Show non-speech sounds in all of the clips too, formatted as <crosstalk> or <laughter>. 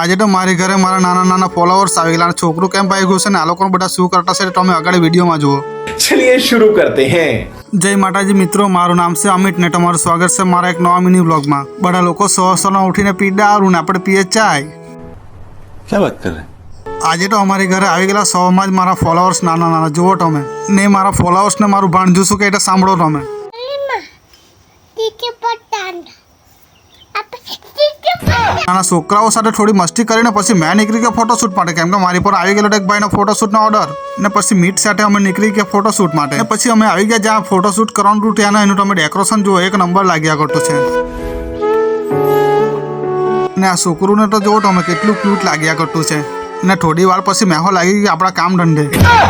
આજે તો મારી ઘરે મારા નાના નાના ફોલોઅર્સ આવી ગયેલા છોકરું કેમ ભાઈ ગયું છે ને આ લોકો બધા શું કરતા છે તમે આગળ વિડીયોમાં જુઓ. ચલિએ શરૂ કરતે હે. જય માતાજી મિત્રો મારું નામ છે અમિત ને તમારું સ્વાગત છે મારા એક નવા મિની બ્લોગમાં બધા લોકો સો સોના ઉઠીને પી દારૂ ને આપણે પીએ ચાય. ક્યાં વાત કરે આજે તો અમારી ઘરે આવી ગયેલા સોમાં જ મારા ફોલોઅર્સ નાના નાના જુઓ તમે. ને મારા ફોલોઅર્સને મારું ભાણજું શું કે એટલે સાંભળો તમે. નાના છોકરાઓ સાથે થોડી મસ્તી કરીને પછી મેં નીકળી ગયા ફોટોશૂટ માટે. કેમ કે મારી પર આવી ગયેલો એક ભાઈનો ફોટોશૂટનો ઓર્ડર ને પછી મીટ સાથે અમે નીકળી ગયા ફોટોશૂટ માટે. પછી અમે આવી ગયા જ્યાં ફોટોશૂટ કરવાનું હતું ત્યાંના એનું તમે ડેકોરેશન જુઓ, એક નંબર લાગ્યા કરતું છે. ને આ છોકરુંને તો જુઓ તમે કેટલું ક્યુટ લાગ્યા કરતું છે. ને થોડી વાર પછી મેહો લાગી ગઈ આપણા કામ ધંધે.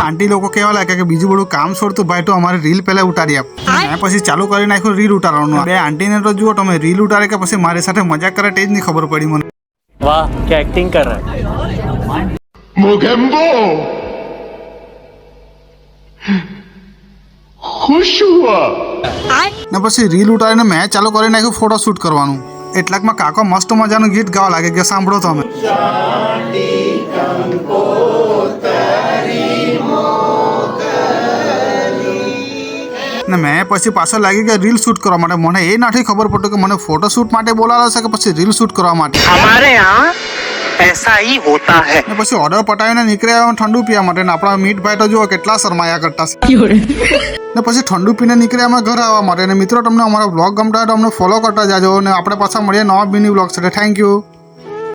આંટી લોકો કેવા લાગ્યા કે બીજું બધું કામ છોડતું ભાઈ તો અમારે રીલ પહેલાં ઉતારી આપ. મેં પછી ચાલુ કરી નાખ્યું રીલ ઉતારવાનું. બે આંટીને તો જુઓ તમે રીલ ઉતારે કે પછી મારી સાથે મજાક કરે તે જ નહીં ખબર પડી મને. વાહ કે એક્ટિંગ કર રહા મોગેમ્બો ખુશ હુઆ. ને પછી રીલ ઉતારીને મેં ચાલુ કરી નાખ્યું ફોટો શૂટ કરવાનું. એટલાકમાં કાકો મસ્ત મજાનું ગીત ગાવા લાગે કે સાંભળો તમે ને મેં પછી પાછળ લાગી ગયા રીલ શૂટ કરવા માટે મને એ નથી ખબર પડતું કે મને ફોટો શૂટ માટે બોલાવેલો છે કે પછી રીલ શૂટ કરવા માટે हमारे यहाँ ऐसा ही होता है ને પછી ઓર્ડર પટાવીને નીકળ્યા ઠંડુ પીવા માટે ને આપણા મીઠભાઈ તો જુઓ કેટલા શરમાયા કરતા છે <laughs> ને પછી ઠંડુ પીને નીકળે અમે ઘરે આવવા માટે. અને મિત્રો, તમને અમારો બ્લોગ ગમતા હોય તો અમને ફોલો કરતા જાજો અને આપણે પાછા મળીએ નવા બીની બ્લોગ સાથે. Thank you